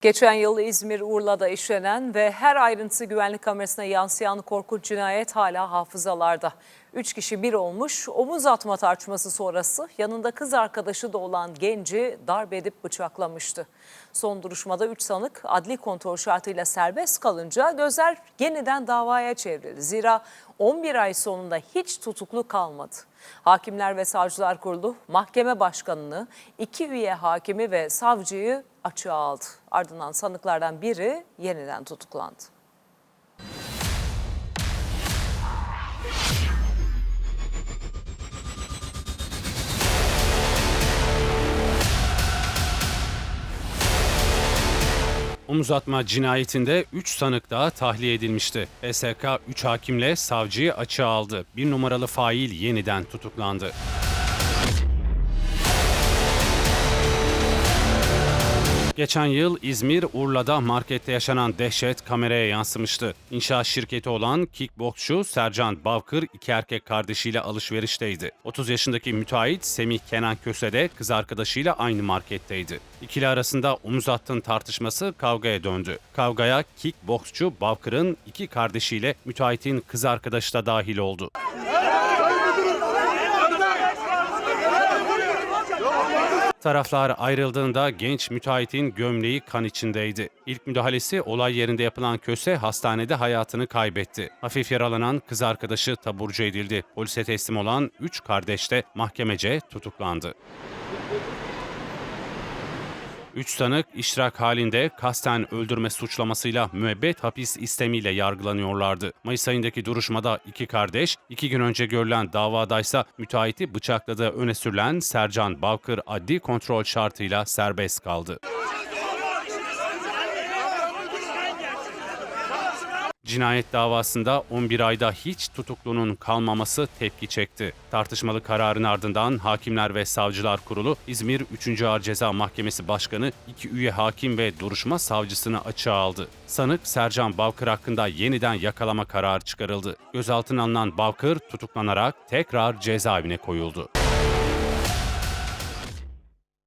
Geçen yıl İzmir Urla'da işlenen ve her ayrıntısı güvenlik kamerasına yansıyan korkunç cinayet hala hafızalarda. Üç kişi bir olmuş, omuz atma tartışması sonrası yanında kız arkadaşı da olan genci darp edip bıçaklamıştı. Son duruşmada üç sanık adli kontrol şartıyla serbest kalınca gözler yeniden davaya çevrildi. Zira 11 ay sonunda hiç tutuklu kalmadı. Hakimler ve Savcılar Kurulu mahkeme başkanını, iki üye hakimi ve savcıyı açığa aldı. Ardından sanıklardan biri yeniden tutuklandı. Omuz atma cinayetinde 3 sanık daha tahliye edilmişti. SK 3 hakimle savcıyı açığa aldı. Bir numaralı fail yeniden tutuklandı. Geçen yıl İzmir, Urla'da markette yaşanan dehşet kameraya yansımıştı. İnşaat şirketi olan kickboksçu Sercan Bavkır iki erkek kardeşiyle alışverişteydi. 30 yaşındaki müteahhit Semih Kenan Köse de kız arkadaşıyla aynı marketteydi. İkili arasında omuz attığın tartışması kavgaya döndü. Kavgaya kickboksçu Bavkır'ın iki kardeşiyle müteahhitin kız arkadaşı da dahil oldu. Taraflar ayrıldığında genç müteahhitin gömleği kan içindeydi. İlk müdahalesi olay yerinde yapılan köse hastanede hayatını kaybetti. Hafif yaralanan kız arkadaşı taburcu edildi. Polise teslim olan 3 kardeş de mahkemece tutuklandı. Üç sanık iştirak halinde kasten öldürme suçlamasıyla müebbet hapis istemiyle yargılanıyorlardı. Mayıs ayındaki duruşmada iki kardeş, iki gün önce görülen davadaysa müteahhiti bıçakladığı öne sürülen Sercan Balkır adli kontrol şartıyla serbest kaldı. Cinayet davasında 11 ayda hiç tutuklunun kalmaması tepki çekti. Tartışmalı kararın ardından Hakimler ve Savcılar Kurulu İzmir 3. Ağır Ceza Mahkemesi Başkanı, iki üye hakim ve duruşma savcısını açığa aldı. Sanık Sercan Bavkır hakkında yeniden yakalama kararı çıkarıldı. Gözaltına alınan Bavkır tutuklanarak tekrar cezaevine koyuldu.